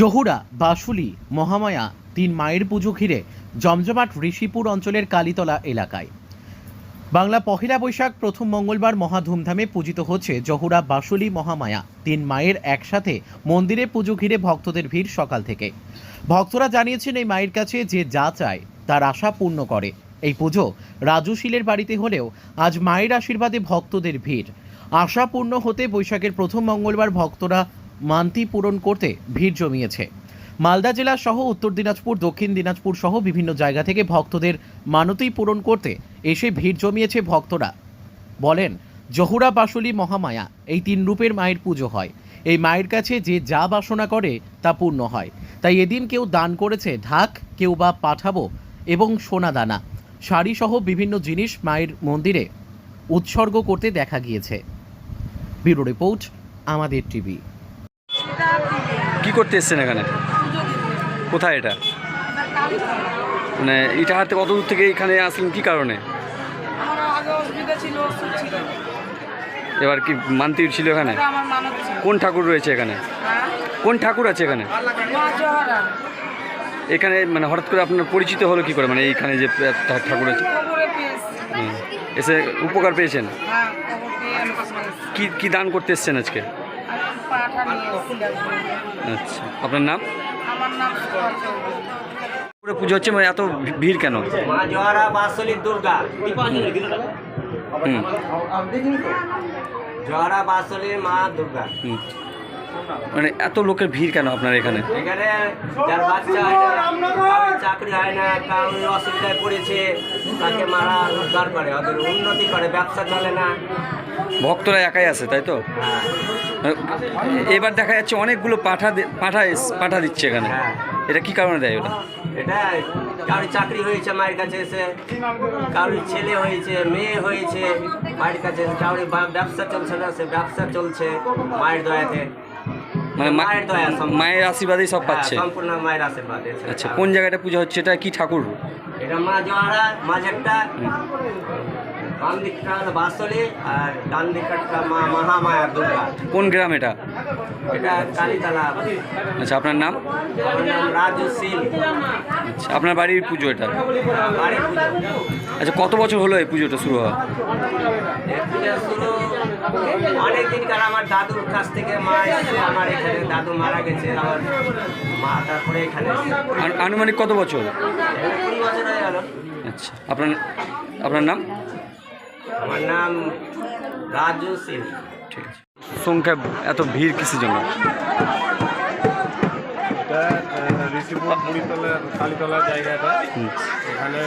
জহুরা বাসুলি মহামায়া, তিন মায়ের পুজো ঘিরে জমজমাট ঋষিপুর অঞ্চলের কালীতলা এলাকায়। বাংলা পহেলা বৈশাখ প্রথম মঙ্গলবার মহা ধুমধামে পূজিত হচ্ছে জহুরা বাসুলি মহামায়া, তিন মায়ের একসাথে মন্দিরে পুজো ঘিরে ভক্তদের ভিড় সকাল থেকে। ভক্তরা জানিয়েছেন এই মায়ের কাছে যে যা চায় তার আশা পূর্ণ করে। এই পুজো রাজু রাজুশীলের বাড়িতে হলেও আজ মায়ের আশীর্বাদে ভক্তদের ভিড়। আশা পূর্ণ হতে বৈশাখের প্রথম মঙ্গলবার ভক্তরা মান্তি পূরণ করতে ভিড় জমিয়েছে। মালদা জেলা সহ উত্তর দিনাজপুর, দক্ষিণ দিনাজপুর সহ বিভিন্ন জায়গা থেকে ভক্তদের মানতি পূরণ করতে এসে ভিড় জমিয়েছে ভক্তরা। বলেন, জহুরা বাসুলি মহামায়া, এই তিন রূপের মায়ের পুজো হয়। এই মায়ের কাছে যে যা বাসনা করে, তা পূর্ণ হয়। তাই এদিন কেউ দান করেছে ঢাক, কেউ বা পাঠাবো এবং সোনা দানা। শাড়ি সহ বিভিন্ন জিনিস মায়ের মন্দিরে উৎসর্গ করতে দেখা গিয়েছে। ব্যুরো রিপোর্ট, আমাদের টিভি। কি করতে এসছেন এখানে? কোথায় এটা? মানে ইটাহার থেকে কত দূর থেকে এখানে আসলেন? কি কারণে? এবার কি মান্তি ছিল এখানে? এটা কোন ঠাকুর রয়েছে এখানে? কোন ঠাকুর আছে এখানে? এখানে মানে হঠাৎ করে আপনার পরিচিত হলো কি করে? মানে এইখানে যে ঠাকুর আছে। এসে উপকার পেয়েছেন? হ্যাঁ কি কি দান করতে এসছেন আজকে? আচ্ছা। আপনার নাম? আমার নাম পুরো পুজো হচ্ছে মানে এত ভিড় কেন? মা জহরা বাসলি দুর্গা। হুম। জহরা বাসলির মা দুর্গা। মানে এত লোকের ভিড় কেন আপনার এখানে? এখানে যার বাচ্চা হয় না চাকরি হয় না অসুবিধায় পড়েছে তাকে মারা উদ্ধার করে ওদের উন্নতি করে ব্যবসা চলে না। ভক্তরা একাই আছে তাই তো? হ্যাঁ। এবার দেখা যাচ্ছে অনেকগুলো পাঠা পাঠা পাঠা দিচ্ছে এখানে। হ্যাঁ। এটা কি কারণে দেয় ওটা? এটা কারোর চাকরি হয়েছে মায়ের কাছে এসে কারোর ছেলে হয়েছে মেয়ে হয়েছে মায়ের কাছে কারোর ব্যবসা চলছে না সে ব্যবসা চলছে মায়ের দয়াতে। মানে মায়ের দয়া মায়ের আশীর্বাদেই সব হ্যাঁ, পাচ্ছে? সম্পূর্ণ মায়ের আশীর্বাদ আচ্ছা কোন জায়গাটা পুজো হচ্ছে? এটা কি ঠাকুর? এটা মা জোয়ারা মাঝেরটা বাম দিকটা হলো বাসলি আর ডান দিকটা মা মহামায়া দুর্গা। কোন গ্রাম এটা? এটা কালীতলা। আচ্ছা আপনার নাম? আমার নাম রাজু সিল আচ্ছা আপনার বাড়ির পুজো এটা? আচ্ছা কত বছর হলো এই পুজোটা শুরু হওয়া? শুরু অনেক দিনকার আমার দাদুর কাছ থেকে মা এসে আমার এখানে দাদু মারা গেছে আমার মা তারপরে এখানে আনুমানিক কত বছর? কুড়ি বছর হয়ে গেল। আচ্ছা আপনার আপনার নাম? আমার নাম রাজু সিল ঠিক আছে। সংখ্যা এত ভিড় কিসের জন্য? এটা ঋষিপুর বুড়িতলা কালীতলার জায়গাটা। এখানে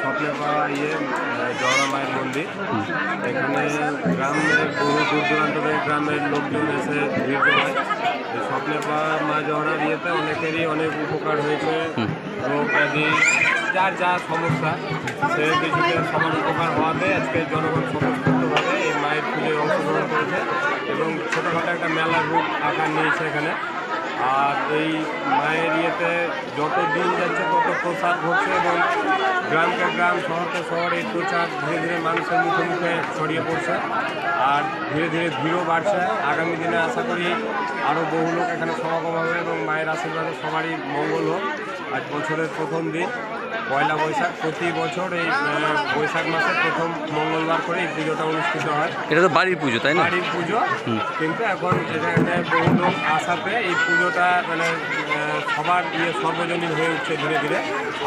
স্বপ্নে পাওয়া ইয়ে জওড়া মায়ের মন্দির এখানে গ্রামের বহু দূর দূরান্ত থেকে গ্রামের লোকজন এসে ভিড় জমায় এই স্বপ্নে পাওয়া মা জওড়ার ইয়েতে অনেকেরই অনেক উপকার হয়েছে রোগ ব্যাধি যার যা সমস্যা সে কিছুতে সমান উপকার হওয়াতে আজকে জনগণ স্বতঃস্ফূর্তভাবে এই মায়ের পুজোয় অংশগ্রহণ করেছে এবং ছোটোখাটো একটা মেলার রূপ আকার নিয়েছে এখানে আর এই মায়ের ইয়েতে যত দিন যাচ্ছে তত প্রসার ঘটছে এবং গ্রামকে গ্রাম, শহরকে শহর এই প্রচার ধীরে ধীরে মানুষের মুখে মুখে ছড়িয়ে পড়ছে আর ধীরে ধীরে ভিড়ও বাড়ছে। আগামী দিনে আশা করি আরও বহু লোক এখানে সমাগম হবে এবং মায়ের আশীর্বাদে সবারই মঙ্গল হোক। আজ বছরের প্রথম দিন। পয়লা বৈশাখ প্রতি বছর এই বৈশাখ মাসের প্রথম মঙ্গলবার করে এই পুজোটা অনুষ্ঠিত হয়। এটা তো বাড়ির পুজো তাই না? বাড়ির পুজো। কিন্তু এখন এখানে বহু লোক আসাতে এই পুজোটা মানে সবার ইয়ে সর্বজনীন হয়ে উঠছে ধীরে ধীরে।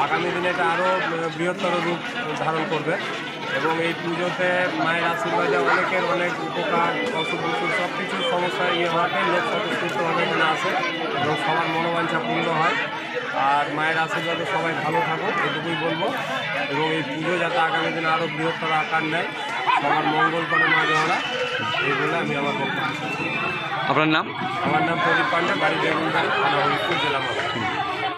আগামী দিনে এটা আরও বৃহত্তর রূপ ধারণ করবে। এবং এই পুজোতে মায়ের আশীর্বাদে অনেকের অনেক উপকার অসুখ বিসুখ সব কিছু সমস্যা ইয়ে হওয়াতে লোক স্বতঃস্ফূর্তভাবে এখানে আসে এবং সবার মনোবাঞ্ছা পূর্ণ হয়। আর মায়ের আশীর্বাদে সবাই ভালো থাকুক এটুকুই বলব। এবং এই পুজো যাতে আগামী দিনে আরও বৃহত্তর আকার নেয় সবার মঙ্গল করে মা জহরা এই বলে আমি আমার করছি। আপনার নাম? আমার নাম প্রদীপ পান্ডে বাড়ি থানা হরিপুর জেলা